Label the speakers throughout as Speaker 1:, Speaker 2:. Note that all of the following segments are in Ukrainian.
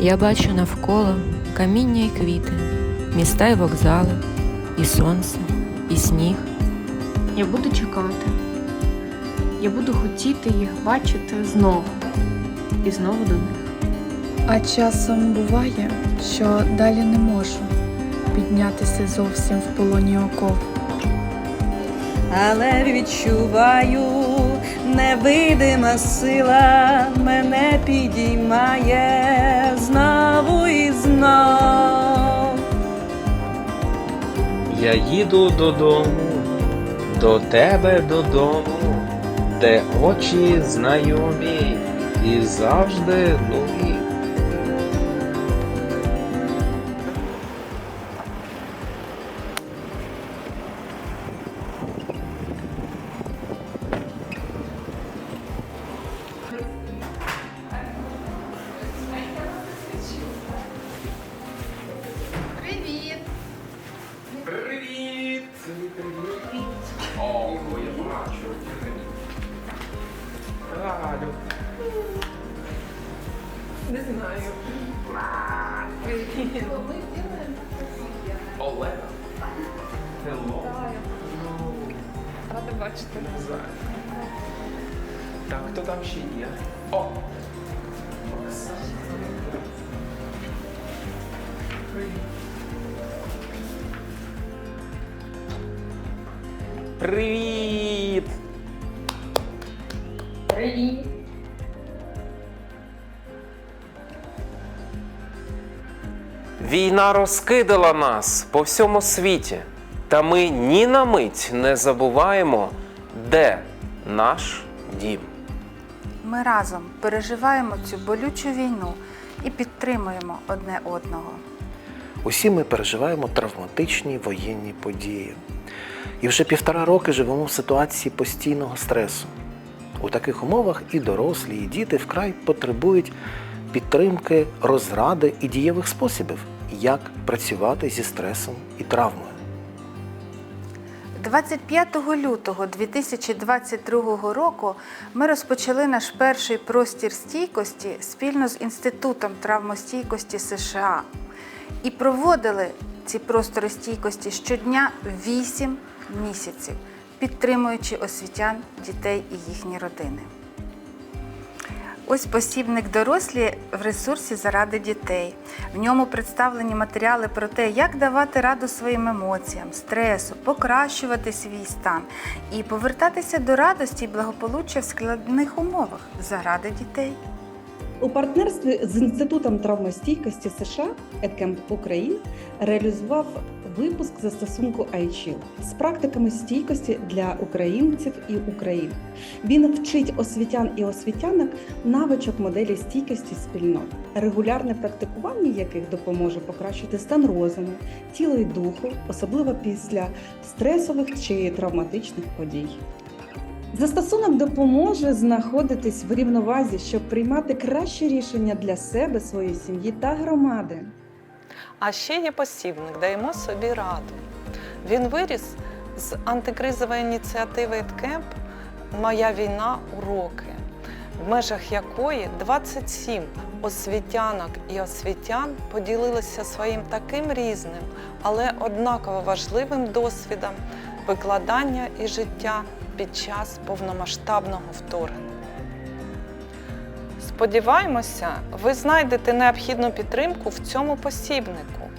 Speaker 1: Я бачу навколо каміння і квіти, міста і вокзали, і сонце, і сніг.
Speaker 2: Я буду чекати. Я буду хотіти їх бачити знову і знову до них.
Speaker 3: А часом буває, що далі не можу піднятися зовсім в полоні оков.
Speaker 4: але відчуваю, невидима сила мене підіймає знову і знов.
Speaker 5: Я їду додому, до тебе додому, де очі знайомі і завжди нові.
Speaker 2: Рада бачити.
Speaker 5: Так, хто там ще є? О! Оксана. Привіт! Війна розкидала нас по всьому світі, та ми ні на мить не забуваємо, де наш дім.
Speaker 6: Ми разом переживаємо цю болючу війну і підтримуємо одне одного.
Speaker 7: Усі ми переживаємо травматичні воєнні події. І вже півтора роки живемо в ситуації постійного стресу. У таких умовах і дорослі, і діти вкрай потребують підтримки, розради і дієвих способів, як працювати зі стресом і травмою.
Speaker 6: 25 лютого 2022 року ми розпочали наш перший простір стійкості спільно з Інститутом травмостійкості США і проводили ці простори стійкості щодня 8 місяців, підтримуючи освітян, дітей і їхні родини. Ось посібник дорослі в ресурсі заради дітей. В ньому представлені матеріали про те, як давати раду своїм емоціям, стресу, покращувати свій стан і повертатися до радості і благополуччя в складних умовах заради дітей.
Speaker 8: У партнерстві з Інститутом травмостійкості США EdCamp Україна реалізував випуск застосунку iChill з практиками стійкості для українців і Україн. Він вчить освітян і освітянок навичок моделі стійкості спільнот, регулярне практикування яких допоможе покращити стан розуму, тіла і духу, особливо після стресових чи травматичних подій. Застосунок допоможе знаходитись в рівновазі, щоб приймати кращі рішення для себе, своєї сім'ї та громади.
Speaker 9: А ще є посібник Даємо собі раду. Він виріс з антикризової ініціативи «Еткемп Моя війна уроки, в межах якої 27 освітянок і освітян поділилися своїм таким різним, але однаково важливим досвідом викладання і життя під час повномасштабного вторгнення. Сподіваємося, ви знайдете необхідну підтримку в цьому посібнику,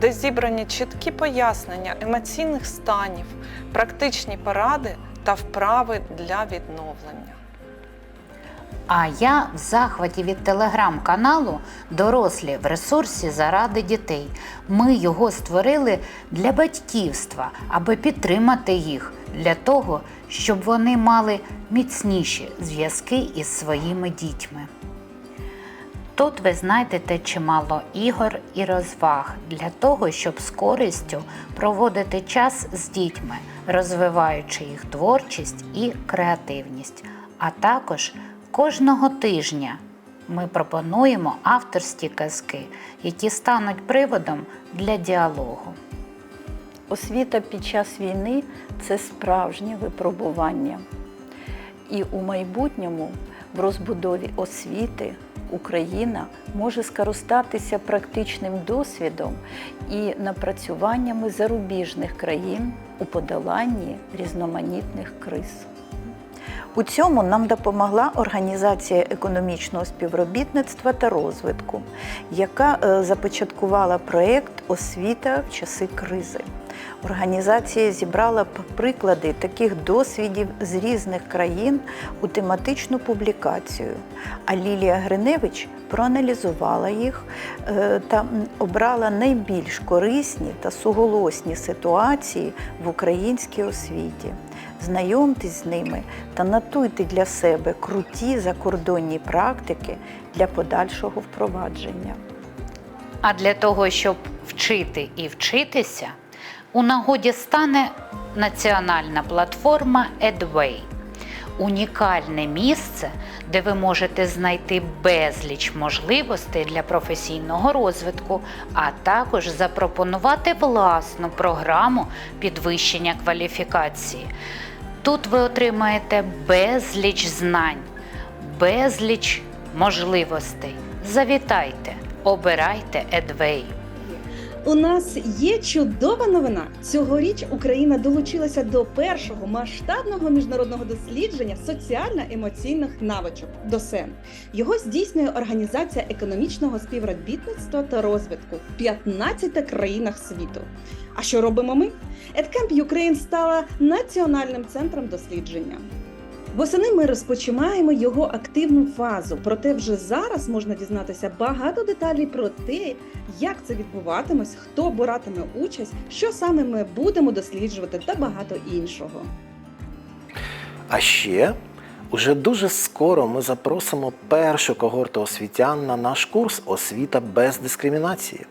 Speaker 9: де зібрані чіткі пояснення емоційних станів, практичні поради та вправи для відновлення.
Speaker 10: А я в захваті від телеграм-каналу Дорослі в ресурсі заради дітей. Ми його створили для батьківства, аби підтримати їх, для того, щоб вони мали міцніші зв'язки із своїми дітьми. Тут ви знайдете чимало ігор і розваг для того, щоб з користю проводити час з дітьми, розвиваючи їх творчість і креативність. А також кожного тижня ми пропонуємо авторські казки, які стануть приводом для діалогу.
Speaker 11: Освіта під час війни це справжнє випробування. І у майбутньому в розбудові освіти Україна може скористатися практичним досвідом і напрацюваннями зарубіжних країн у подоланні різноманітних криз. У цьому нам допомогла Організація економічного співробітництва та розвитку, яка е, започаткувала проєкт Освіта в часи кризи. Організація зібрала приклади таких досвідів з різних країн у тематичну публікацію. А Лілія Гриневич проаналізувала їх е, та обрала найбільш корисні та суголосні ситуації в українській освіті. Знайомтесь з ними та натуйте для себе круті закордонні практики для подальшого впровадження.
Speaker 10: А для того, щоб вчити і вчитися, у нагоді стане національна платформа Edway – унікальне місце, де ви можете знайти безліч можливостей для професійного розвитку, а також запропонувати власну програму підвищення кваліфікації. Тут ви отримаєте безліч знань, безліч можливостей. Завітайте, обирайте Edway.
Speaker 8: У нас є чудова новина. Цьогоріч Україна долучилася до першого масштабного міжнародного дослідження соціально-емоційних навичок ДОСЕН. Його здійснює Організація економічного співробітництва та розвитку в 15 країнах світу. А що робимо ми? EdCamp Ukraine стала національним центром дослідження. Восени ми розпочинаємо його активну фазу, проте вже зараз можна дізнатися багато деталей про те, як це відбуватиметься, хто братиме участь, що саме ми будемо досліджувати та багато іншого.
Speaker 7: А ще уже дуже скоро ми запросимо першу когорту освітян на наш курс Освіта без дискримінації.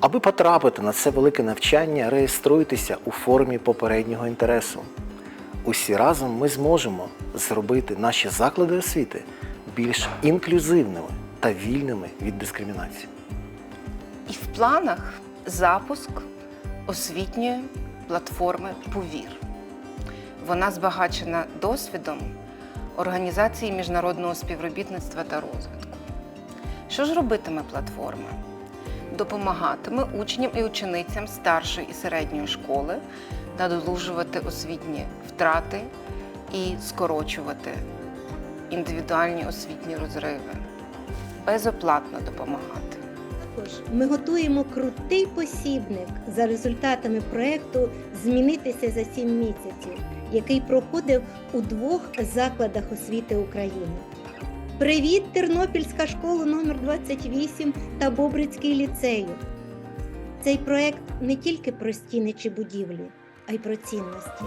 Speaker 7: Аби потрапити на це велике навчання, реєструйтеся у формі попереднього інтересу. Усі разом ми зможемо зробити наші заклади освіти більш інклюзивними та вільними від дискримінації.
Speaker 12: І в планах запуск освітньої платформи Повір. Вона збагачена досвідом Організації міжнародного співробітництва та розвитку. Що ж робитиме платформа? Допомагатиме учням і ученицям старшої і середньої школи надолужувати освітні втрати і скорочувати індивідуальні освітні розриви, безоплатно допомагати.
Speaker 13: Також ми готуємо крутий посібник за результатами проекту Змінитися за 7 місяців, який проходив у двох закладах освіти України. Привіт, Тернопільська школа номер 28 та Бобрицький ліцею. Цей проект не тільки про стіни чи будівлі, а й про цінності,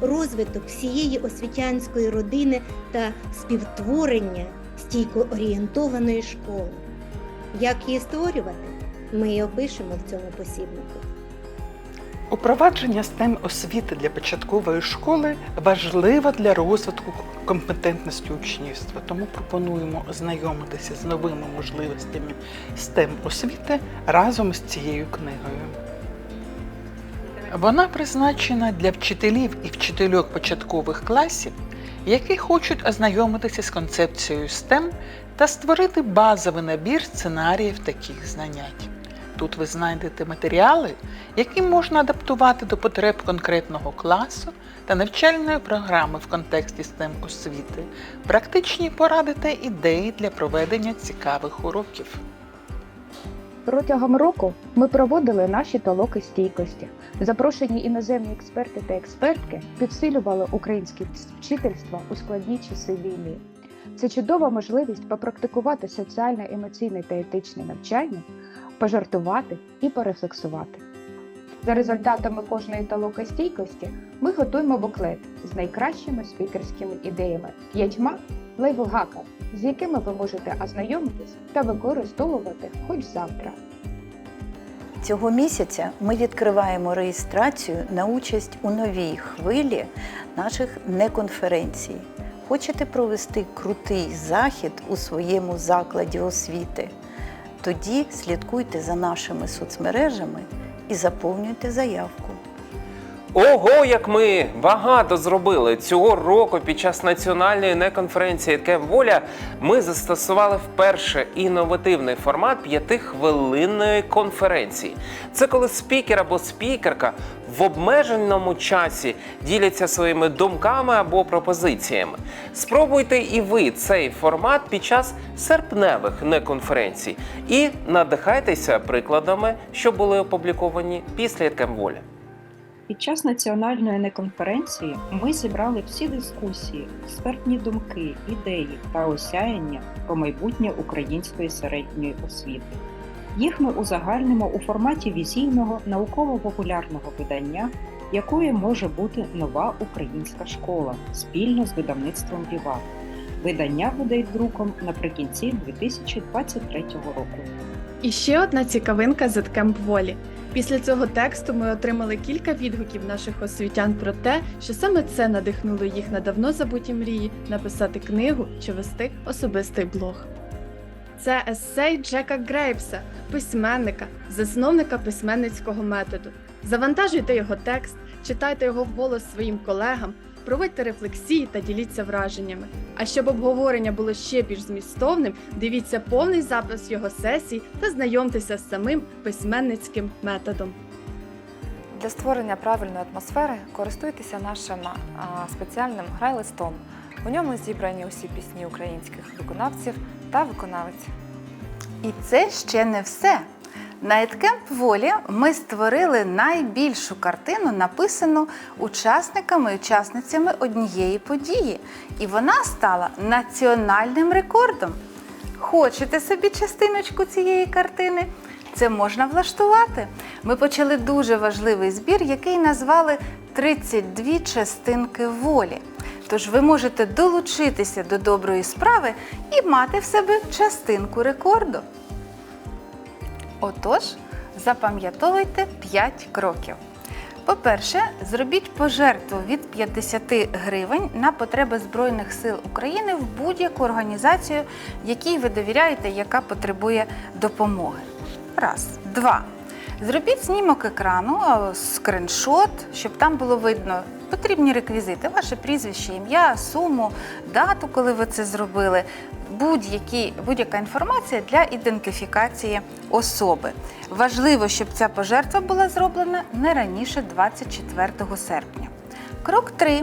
Speaker 13: розвиток всієї освітянської родини та співтворення стійко орієнтованої школи. Як її створювати, ми і опишемо в цьому посібнику.
Speaker 14: Упровадження STEM освіти для початкової школи важливо для розвитку компетентності учнівства, тому пропонуємо ознайомитися з новими можливостями STEM освіти разом з цією книгою. Вона призначена для вчителів і вчительок початкових класів, які хочуть ознайомитися з концепцією STEM та створити базовий набір сценаріїв таких занять. Тут ви знайдете матеріали, які можна адаптувати до потреб конкретного класу та навчальної програми в контексті STEM освіти, практичні поради та ідеї для проведення цікавих уроків.
Speaker 15: Протягом року ми проводили наші толоки стійкості. Запрошені іноземні експерти та експертки підсилювали українське вчительство у складні часи війни. Це чудова можливість попрактикувати соціальне, емоційне та етичне навчання, пожартувати і порефлексувати. За результатами кожної толоки стійкості ми готуємо буклет з найкращими спікерськими ідеями, п'ятьма лайфхаками, з якими ви можете ознайомитись та використовувати хоч завтра.
Speaker 11: Цього місяця ми відкриваємо реєстрацію на участь у новій хвилі наших неконференцій. Хочете провести крутий захід у своєму закладі освіти? Тоді слідкуйте за нашими соцмережами і заповнюйте заявку.
Speaker 5: Ого, як ми багато зробили цього року під час національної неконференції «Кем Воля. Ми застосували вперше інновативний формат п'ятихвилинної конференції. Це коли спікер або спікерка в обмеженому часі діляться своїми думками або пропозиціями. Спробуйте і ви цей формат під час серпневих неконференцій і надихайтеся прикладами, що були опубліковані після «Кем Воля.
Speaker 16: Під час національної неконференції ми зібрали всі дискусії, експертні думки, ідеї та осяяння про майбутнє української середньої освіти. Їх ми узагальнимо у форматі візійного науково-популярного видання, якою може бути нова українська школа спільно з видавництвом Віват. Видання видають друком наприкінці 2023 року.
Speaker 2: І ще одна цікавинка з Волі. Після цього тексту ми отримали кілька відгуків наших освітян про те, що саме це надихнуло їх на давно забуті мрії написати книгу чи вести особистий блог. Це есей Джека Грейпса, письменника, засновника письменницького методу. Завантажуйте його текст, читайте його вголос своїм колегам, проводьте рефлексії та діліться враженнями. А щоб обговорення було ще більш змістовним, дивіться повний запис його сесій та знайомтеся з самим письменницьким методом.
Speaker 17: Для створення правильної атмосфери користуйтеся нашим а, спеціальним грайлистом. У ньому зібрані усі пісні українських виконавців та виконавиць.
Speaker 6: І це ще не все. На Еткемп Волі ми створили найбільшу картину, написану учасниками і учасницями однієї події. І вона стала національним рекордом. Хочете собі частиночку цієї картини? Це можна влаштувати. Ми почали дуже важливий збір, який назвали 32 частинки волі. Тож ви можете долучитися до доброї справи і мати в себе частинку рекорду. Отож, запам'ятовуйте 5 кроків. По-перше, зробіть пожертву від 50 гривень на потреби Збройних сил України в будь-яку організацію, якій ви довіряєте, яка потребує допомоги. Раз. Два. Зробіть знімок екрану, скриншот, щоб там було видно потрібні реквізити, ваше прізвище, ім'я, суму, дату, коли ви це зробили, будь-яка інформація для ідентифікації особи. Важливо, щоб ця пожертва була зроблена не раніше 24 серпня. Крок 3.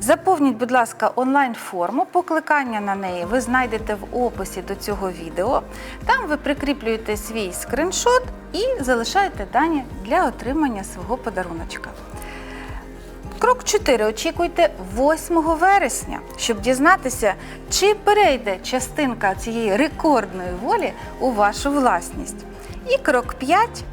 Speaker 6: Заповніть, будь ласка, онлайн-форму. Покликання на неї ви знайдете в описі до цього відео. Там ви прикріплюєте свій скриншот і залишаєте дані для отримання свого подаруночка. Крок 4. Очікуйте 8 вересня, щоб дізнатися, чи перейде частинка цієї рекордної волі у вашу власність. І крок 5.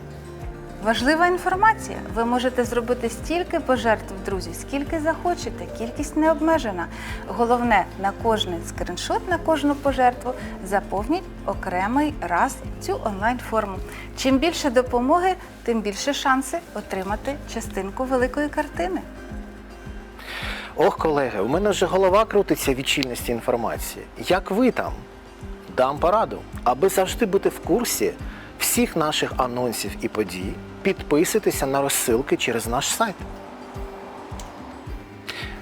Speaker 6: Важлива інформація. Ви можете зробити стільки пожертв, друзі, скільки захочете. Кількість не обмежена. Головне, на кожний скриншот, на кожну пожертву заповніть окремий раз цю онлайн-форму. Чим більше допомоги, тим більше шанси отримати частинку великої картини.
Speaker 7: Ох, колеги, у мене вже голова крутиться від чільності інформації. Як ви там? Дам пораду. Аби завжди бути в курсі всіх наших анонсів і подій, підписуйтеся на розсилки через наш сайт.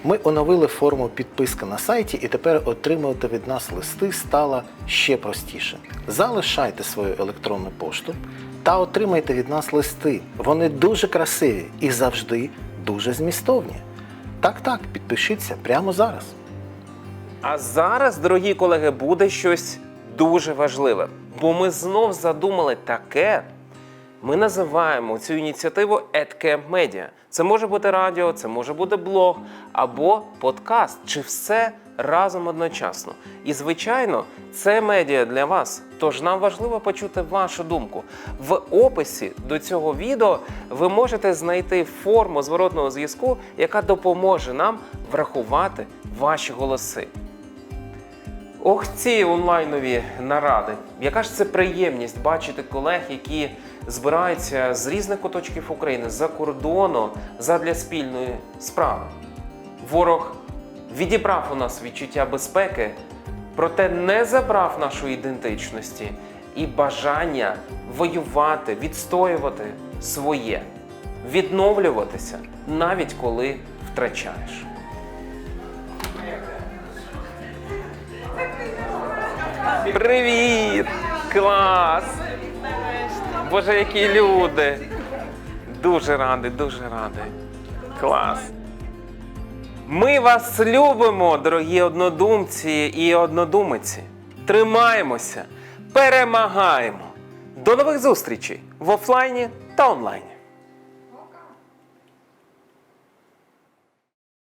Speaker 7: Ми оновили форму підписки на сайті і тепер отримувати від нас листи стало ще простіше. Залишайте свою електронну пошту та отримайте від нас листи. Вони дуже красиві і завжди дуже змістовні. Так, так, підпишіться прямо зараз.
Speaker 5: А зараз, дорогі колеги, буде щось дуже важливе, бо ми знов задумали таке. Ми називаємо цю ініціативу EdCamp Media. Це може бути радіо, це може бути блог або подкаст, чи все разом одночасно. І, звичайно, це медіа для вас. Тож нам важливо почути вашу думку. В описі до цього відео ви можете знайти форму зворотного зв'язку, яка допоможе нам врахувати ваші голоси. Ох, ці онлайнові наради. Яка ж це приємність бачити колег, які збираються з різних куточків України за кордону задля спільної справи. Ворог відібрав у нас відчуття безпеки, проте не забрав нашої ідентичності і бажання воювати, відстоювати своє. відновлюватися навіть коли втрачаєш. Привіт! Клас! Боже, які люди! Дуже радий, дуже радий. Клас. Ми вас любимо, дорогі однодумці і однодумиці. Тримаємося, перемагаємо. До нових зустрічей в офлайні та онлайні.